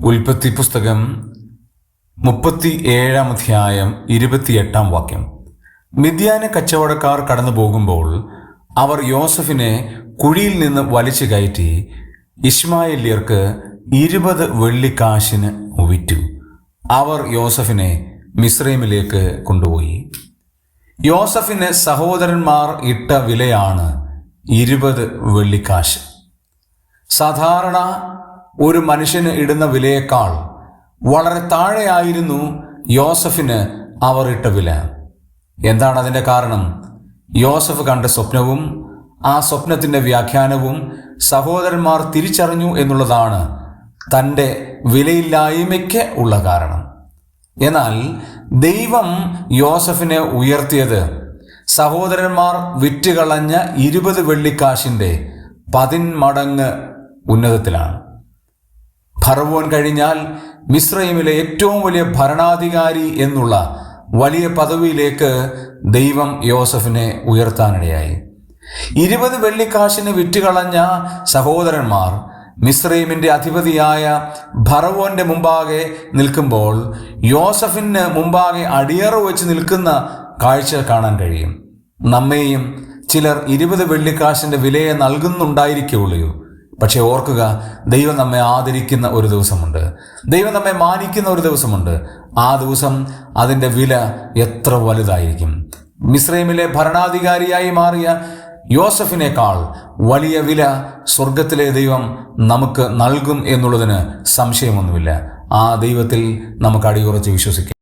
ഉൽപ്പത്തി പുസ്തകം മുപ്പത്തി ഏഴാം അധ്യായം ഇരുപത്തിയെട്ടാം വാക്യം. മിഥ്യാന കച്ചവടക്കാർ കടന്നു പോകുമ്പോൾ അവർ യോസഫിനെ കുഴിയിൽ നിന്ന് വലിച്ചു കയറ്റി ഇസ്മായില്യർക്ക് ഇരുപത് വെള്ളിക്കാശിന് വിറ്റു. അവർ യോസഫിനെ മിസ്രൈമിലേക്ക് കൊണ്ടുപോയി. യോസഫിന് സഹോദരന്മാർ ഇട്ട വിലയാണ് ഇരുപത് വെള്ളിക്കാശ്. സാധാരണ ഒരു മനുഷ്യന് ഇടുന്ന വിലയേക്കാൾ വളരെ താഴെയായിരുന്നു യോസഫിന് അവർ ഇട്ട വില. എന്താണ് അതിന്റെ കാരണം? യോസഫ് കണ്ട സ്വപ്നവും ആ സ്വപ്നത്തിന്റെ വ്യാഖ്യാനവും സഹോദരന്മാർ തിരിച്ചറിഞ്ഞു എന്നുള്ളതാണ് തന്റെ വിലയില്ലായ്മയ്ക്ക് ഉള്ള കാരണം. എന്നാൽ ദൈവം യോസഫിനെ ഉയർത്തിയത് സഹോദരന്മാർ വിറ്റുകളഞ്ഞ ഇരുപത് വെള്ളിക്കാശിന്റെ പതിന്മടങ്ങ് ഉന്നതത്തിലാണ്. ഫറവോൻ കഴിഞ്ഞാൽ മിശ്രൈമിലെ ഏറ്റവും വലിയ ഭരണാധികാരി എന്നുള്ള വലിയ പദവിയിലേക്ക് ദൈവം യോസഫിനെ ഉയർത്താനിടയായി. ഇരുപത് വെള്ളിക്കാശിന് വിറ്റുകളഞ്ഞ സഹോദരന്മാർ മിസ്രൈമിന്റെ അധിപതിയായ ഭറവോന്റെ മുമ്പാകെ നിൽക്കുമ്പോൾ യോസഫിന് മുമ്പാകെ അടിയറ വെച്ച് നിൽക്കുന്ന കാഴ്ച കാണാൻ കഴിയും. നമ്മെയും ചിലർ ഇരുപത് വെള്ളിക്കാശിന്റെ വിലയെ നൽകുന്നുണ്ടായിരിക്കുള്ളൂ പക്ഷെ ഓർക്കുക ദൈവം നമ്മെ ആദരിക്കുന്ന ഒരു ദിവസമുണ്ട്. ദൈവം നമ്മെ മാനിക്കുന്ന ഒരു ദിവസമുണ്ട്. ആ ദിവസം അതിന്റെ വില എത്ര വലുതായിരിക്കും. മിസ്രൈമിലെ ഭരണാധികാരിയായി മാറിയ യോസഫിനേക്കാൾ വലിയ വില സ്വർഗത്തിലെ ദൈവം നമുക്ക് നൽകും എന്നുള്ളതിന് സംശയമൊന്നുമില്ല. ആ ദൈവത്തിൽ നമുക്ക് അടിയുറച്ച് വിശ്വസിക്കാം.